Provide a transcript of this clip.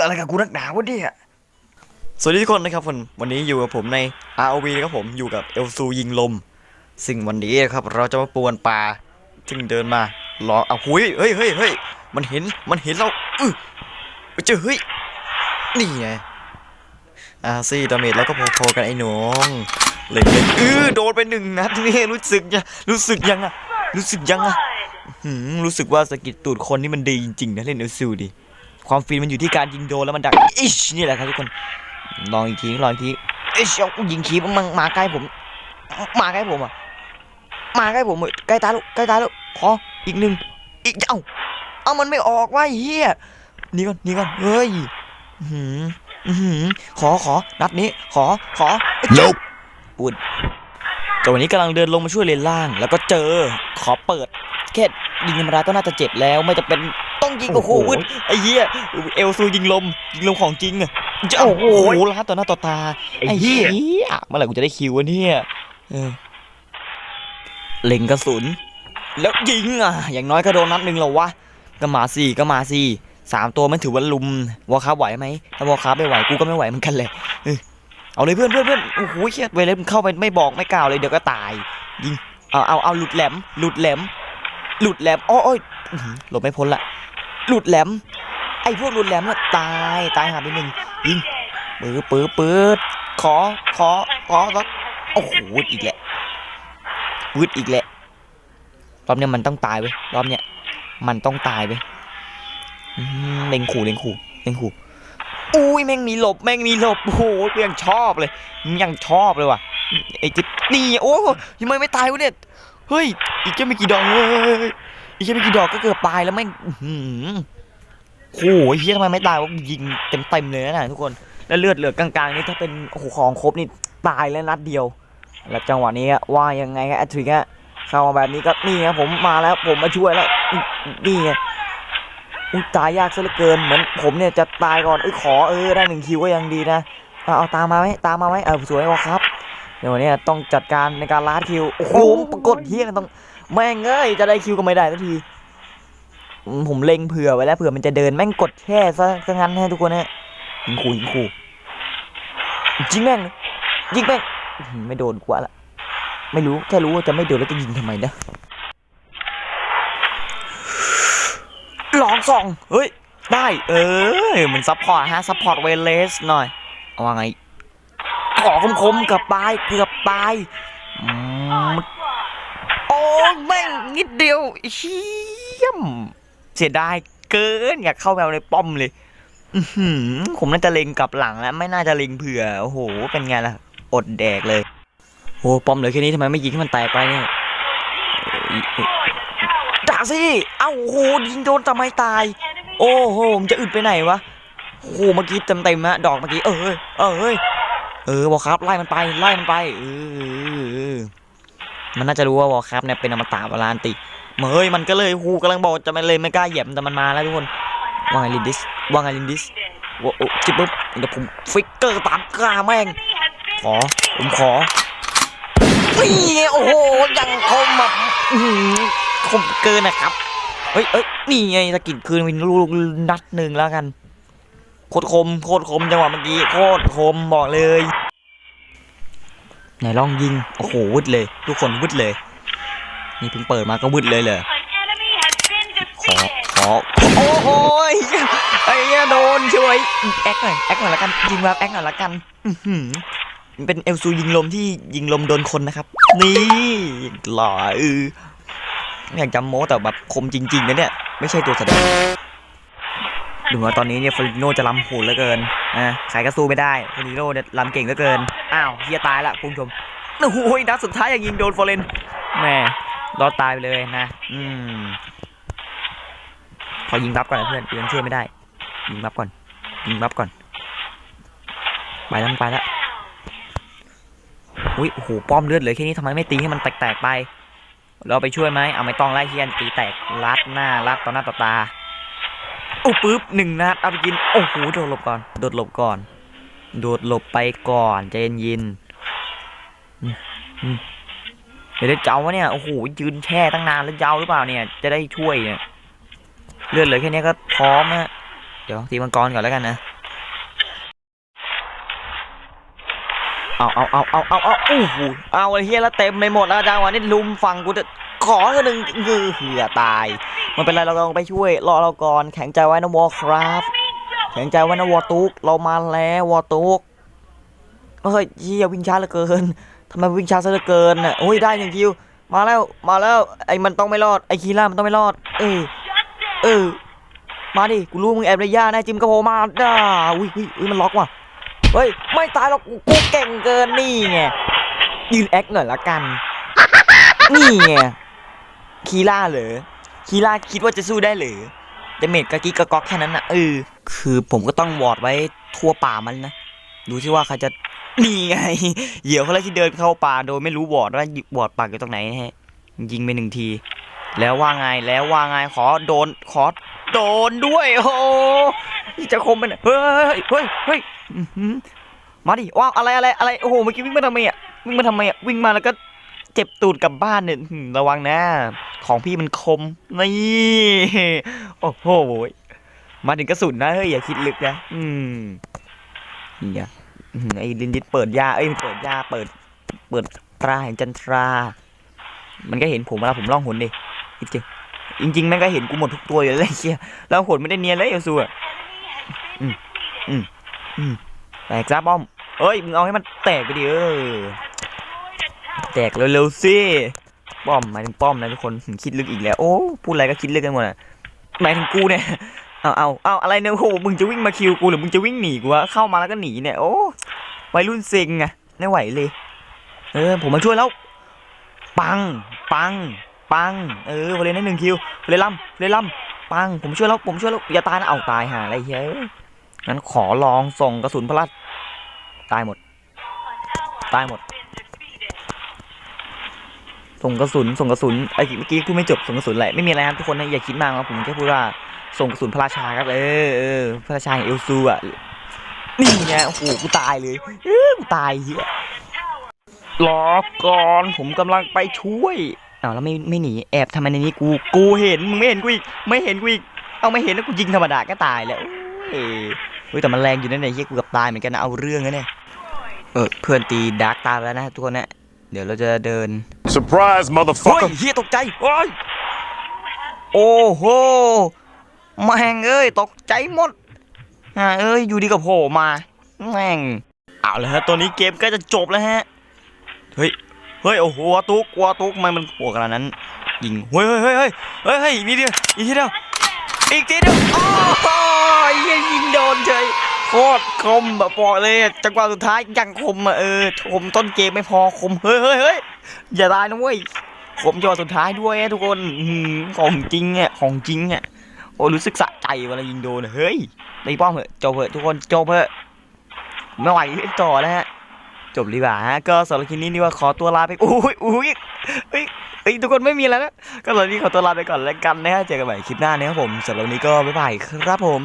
อะไรกับกูนักหนาวะเนี่ยสวัสดีทุกคนนะครับผมวันนี้อยู่กับผมใน ROV นะครับผมอยู่กับเอลซูยิงลม ซึ่งวันนี้นะครับเราจะมาปวนป่าซึ่งเดินมารอเอาหุยเฮ้ยเฮ้ยเฮ้ยมันเห็นมันเห็นเราอื้อเจอเฮ้ยนี่ไงอาซี่ดาเมจแล้วก็พอๆกันไอ้น้องเล่นเล่นเออโดนไปหนึ่งนัดนี่รู้สึกยังรู้สึกยังอะรู้สึกยังอะ รู้สึกว่าสกิลตูดคนนี่มันดีจริงๆนะเล่นเอลซูดิ ความฟินมันอยู่ที่การยิงโดนแล้วมันดังอิชนี่แหละครับทุกคน ลองอีกทีลองอีกทีเอ้ยเอายิงขีมันมาใกล้ผม มาใกล้ผมอะ มาใกล้ผมเว้ยใกล้ตาลูกใกล้ตาลูกขออีกหนึ่งอีกเอ้าเอามันไม่ออกว่ะไอ้เฮียหนี่ก่อนหนี่ก่อนเฮ้ยอื้อหืมอื้อหือขอขอนัดนี้ ขอขอ Nope. ปุ่ นแต่วันนี้กำลังเดินลงมาช่วยเลนล่าง แล้วก็เจอขอเปิดแค่ยิงธรรมดาก็น่าจะเจ็บแล้วไม่จะเป็นต้องยิงโอ้โหวึดไอ้เหี้ยเอลซูยิงลมยิงลมของจริงอะจะโอ้โหล้าต่อหน้าต่อตาไอ้เหี้ยเมื่อไหร่กูจะได้คิววะเนี่ยเออเล็งกระสุน แล้วยิงอะ อย่างน้อยก็โดนนัดหนึ่งแล้ววะก็มาสิก็มาสิสามตัวมันถือว่าลุมวอลคาร์ไหวไหมถ้าวอลคาร์ไม่ไหวกูก็ไม่ไหวเหมือนกันเลย เอาเลยเพื่อนเพื่อนเพื่อนโอ้โหเครียดเวลามึงเข้าไปไม่บอกไม่กล่าวเลยเดี๋ยวก็ตายยิงเอาเอาเอาหลุดแหลม หลุดแหลม หลุดแหลมโอ้ยอื้อหือหลบไม่พ้นละหลุดแหลม ไอ้พวกหลุดแหลมน่ะตายตายหาไปหนึ่งยิงปื้อปื้อปื้อขอขอขอแล้วโอ้โหอีกแหละวืดอีกแหละรอบเนี้ยมันต้องตายเว้ยรอบเนี้ยมันต้องตายเว้ยเล็งขู่เล็งขู่เล็งขู่ อุ้ยแม่งมีหลบแม่งมีหลบโอ้โหยังชอบเลยยังชอบเลยว่ะไอ้จิ๊บนี่โอ้ยังไม่ไม่ตายวะเนี่ยเฮ้ยอีกแค่ไม่กี่ดอกเฮ้ยอีกแค่ไม่กี่ดอกก็เกือบตายแล้วแม่งโอ้โหเฮียทำไมไม่ตายวะยิงเต็มเต็มเลยนะทุกคนแล้วเลือดเหลือกลางๆนี่ถ้าเป็นโอ้โหของครบนี่ตายแล้วนัดเดียว แล้วจังหวะนี้ว่ายังไงครับแอตริกะเข้ามาแบบนี้ก็นี่ครับผมมาแล้วผมมาช่วยแล้วนี่ไง อุ้ยตายยากซะเหลือเกิน เหมือนผมเนี่ยจะตายก่อนเอ้ยขอเออได้หนึ่งคิวก็ยังดีนะเอาเอาตามมาไหมตามมาไหมเออสวยวะครับเดี๋ยววันนี้ต้องจัดการในการลาดคิวโอ้โหปรากฏเฮียต้องแม่งเอ้ยจะได้คิวก็ไม่ได้สักทีอืมผมเล็งเผื่อไว้แล้วเผื่อมันจะเดินแม่งกดแช่ซะซะงั้นให้ทุกคนฮะยิงขู่ยิงขู่ยิงแม่งเลยยิงแม่งอื้อหือไม่โดนกว่าละไม่รู้แค่รู้ว่าจะไม่โดนแล้วจะยิงทำไมนะลอง สองเฮ้ย ได้ เออ มันซัพพอร์ตฮะ ซัพพอร์ตเวเลสหน่อย เอาว่าไง ขอคมๆกับตายเกือบตายอืมโอ้แม่งนิดเดียวเชี่ยม เสียดายเกินอยากเข้าแมวในป้อมเลยอื้อหือผมน่าจะเล็งกลับหลังแล้ว ไม่น่าจะเล็งเผื่อ โอ้โห เป็นไงล่ะ อดแดกเลย โอ้ป้อมเหลือแค่นี้ทำไมไม่ยิงให้มันแตกไปเนี่ยาสิเอ้าโหยิงโดนทำไมตาย โอ้โหผมจะอึดไปไหนวะโอ้โหเมื่อกี้เต็มเต็มฮะดอกเมื่อกี้เออเออเฮ้ยเออวอลครับไล่มันไปไล่มันไปเออเออมันน่าจะรู้ว่าวอลครับเนี่ยเป็นอมตะวาลานติเฮ้ยมันก็เลยฮูกำลังบอกจะไม่เลยไม่กล้าเหยียบแต่มันมาแล้วทุกคนว่าไงลินดิสว่าไงลินดิสว่าโอ้จิบปุ๊บเดี๋ยวผมฟิกเกอร์ตามกล้าแม่งขอผมขอนี่โอ้โหยังคมแบบ คมเกินนะครับ เฮ้ยเอ้ยนี่ไงสกิดคืนวินลูกนัดหนึ่งแล้วกัน โคตรคม โคตรคมจังหวะเมื่อกี้ โคตรคมบอกเลยไหนลองยิง โอ้โหวึดเลย ทุกคนวึดเลย นี่เพิ่งเปิดมาก็วึดเลยเลยขอขอโอ้โหไอ้เหี้ยโดนช่วยแอคหน่อยแอคหน่อยละกันยิงแบบแอคหน่อยละกันมันเป็นเอลซูยิงลมที่ยิงลมโดนคนนะครับ นี่หล่อเออ อยากจำโม้แต่แบบคมจริงๆนะเนี่ย ไม่ใช่ตัวแสดงดูว่าตอนนี้เนี่ยฟริโนจะล้ำโหดเหลือเกินนะใครก็สู้ไม่ได้ฟริโนเนี่ยล้ำเก่งเหลือเกิน อ้าวเฮียตายละคุณผู้ชมโอ้โหนัดสุดท้ายยังยิงโดนฟอร์เรนแม่รอดตายไปเลยนะ อืมขอยิงบัฟก่อนนะเพื่อนเพื่อนช่วยไม่ได้ ยิงบัฟก่อน ยิงบัฟก่อน ไปแล้วไปแล้วอุ้ยโอ้โหป้อมเลือดเลยแค่นี้ทำไมไม่ตีให้มันแตกๆไป เราไปช่วยไหมเอาไม่ต้องไล่เฮียนตีแตกลัดหน้าลัดต่อหน้าต่อตาโอ้ปึ๊บหนึ่งนัดเอาไปกินโอ้โหโดดหลบก่อนโดดหลบก่อน โดดหลบไปก่อนใจเย็นๆอืมอืมเดี๋ยวได้เจ้าวะเนี่ยโอ้โหยืนแช่ตั้งนานแล้วเจ้าหรือเปล่าเนี่ย จะได้ช่วยเนี่ยเลือดเหลือแค่นี้ก็พร้อมฮะเดี๋ยวตีมังกรก่อนแล้วกันนะ เอาเอาเอาเอาเอาเอาโอ้โหเอาเฮียแล้วเต็มไปหมดแล้วจังหวะนี้ลุมฟังกูจะขอกันหนึ่งคือเหือตาย มันเป็นไรเราลองไปช่วยรอเราก่อนแข็งใจไว้นะวอลครับ แข็งใจไว้นะวอตุกเรามาแล้ววอตุกเฮ้ยเฮียวิ่งช้าเหลือเกินทำไมวิ่งช้าซะเหลือเกินน่ะโอ้ยได้หนึ่งคิวมาแล้วมาแล้วไอ้มันต้องไม่รอดไอ้คีร่ามันต้องไม่รอด เออเออมาดิกูรู้มึงแอบในย่าแน่จิมกระโผล่มาด้าอุ้ยอุ้ยมันล็อกว่ะ เฮ้ย ไม่ตายหรอกกูเก่งเกินนี่ไงยืนแอคหน่อยละกัน นี่ไงคีล่าเหรอคีล่าคิดว่าจะสู้ได้หรือเดเมจกะกิกะก๊อกแค่นั้นนะเออคือผมก็ต้องวอดไว้ทั่วป่ามันนะ ดูที่ว่าใครจะนี่ไง เหยี่ยวเขาเลยที่เดินเข้าป่าโดยไม่รู้วอดว่าวอดปากอยู่ตรงไหนฮะยิงไปหนึ่งที แล้วว่าไงแล้วว่าไงขอโดนขอโดนด้วยโอ้ จะคมไปไหนเฮ้ยเฮ้ยเฮ้ยมาดิว้าวอะไรอะไรอะไรโอ้โหเมื่อกี้วิ่งมาทำไมอะวิ่งมาทำไมอะวิ่งมาแล้วก็เจ็บตูดกลับบ้านเนี่ยระวังนะ ของพี่มันคมนี่โอ้โหมาถึงกระสุนนะเฮ้ยอย่าคิดลึกนะอืมเนี่ยอื้อหือไอ้ลินดิสเปิดยาเอ้ยเปิดยาเปิด เปิดตราแห่งจันทรา มันก็เห็นผมเวลาผมล่องหนดิจริงจริงแม่งก็เห็นกูหมดทุกตัวอยู่เลยไอ้เชียแล้วหนไม่ได้เนียนเลยเอลซู อะแตกจ้าป้อมเอ้ยมึงเอาให้มันแตกไปดิเออแตกเร็วๆสิป้อมหมายถึงป้อมนะทุกคนคิดลึกอีกแล้วโอ้พูดอะไรก็คิดลึกกันหมดอะหมายถึงกูเนี่ยเอาเอาเอาอะไรเนี่ยโอ้มึงจะวิ่งมาคิวกูหรือมึงจะวิ่งหนีกูวะเข้ามาแล้วก็หนีเนี่ยโอ้วัยรุ่นเซ็งอะไม่ไหวเลย เออ ผมมาช่วยแล้ว ปัง ปัง ปัง เออพอเลยนะหนึ่งคิวเลยล่ำเลยล่ำปัง ผมช่วยแล้ว ผมช่วยแล้ว อย่าตายนะ เอาตายหาอะไรเฮ้ย งั้นขอลองส่งกระสุนพลัด ตายหมด ตายหมด ส่งกระสุน ส่งกระสุน ไอ้เมื่อกี้พูดไม่จบ ส่งกระสุนอะไรไม่มีอะไรครับทุกคนนะอย่าคิดมากนะผมแค่พูดว่า ส่งกระสุนพระราชาครับ เออเออพระราชาเอลซูอะ นี่ไง โอ้โห กูตายเลย เออกูตายเฮียรอก่อน ผมกำลังไปช่วยอ้าวแล้วไม่ไม่หนี แอบทำไมในนี้กู กูเห็น มึงไม่เห็นกูอีก ไม่เห็นกูอีก เอาไม่เห็นแล้วกูยิงธรรมดาก็ตายแล้วเอ เฮ้ยแต่มันแรงอยู่นั่นไอ้เฮียกูเกับตายเหมือนกันนะเอาเรื่องนะเนี่ยเออเพื่อนตีดาร์กตามแล้วนะทุกคนนะเดี๋ยวเราจะเดิน Surprise, เฮ้ย motherfucker! เฮียตกใจโอ้ยโอ้โหแม่งเอ้ยตกใจหมดอ่าเอ้ยอยู่ดีกับโผล่มาแม่งเอาเลยฮะตัวนี้เกมใก็จะจบแล้วฮะเฮ้ยเฮ้ยโอ้โหวาตุกวาตุกทำไมมันโผล่ขนาดนั้นยิงเฮ้ยเฮ้ยเฮ้ยเฮ้ยเฮ้ยเฮ้ยอีกนิดเดียวอีกทีเดียวอีกทีเดียวโอ้ย เหี้ยยิงโดนเฉยโคตรคมแบบบอกเลยจังหวะสุดท้ายยังคมอะเออคมต้นเกมไม่พอคมเฮ้ยเฮ้ยเฮ้ยอย่าตายนะเว้ยคมจังหวะสุดท้ายด้วยอะทุกคนของจริงอะของจริงอะโอ้รู้สึกสะใจเวลายิงโดนเฮ้ยตีป้อมเหอะจบเหอะทุกคนจบเหอะไม่ไหวต่อแล้วฮะจบดีกว่าฮะก็สำหรับคลิปนี้นี่ว่าขอตัวลาไปอุ้ยอุ้ยเฮ้ยเฮ้ยทุกคนไม่มีแล้วนะก็ตอนนี้ขอตัวลาไปก่อนแล้วกันนะฮะเจอกันใหม่คลิปหน้านะครับผมสำหรับวันนี้ก็บ๊ายบายครับผม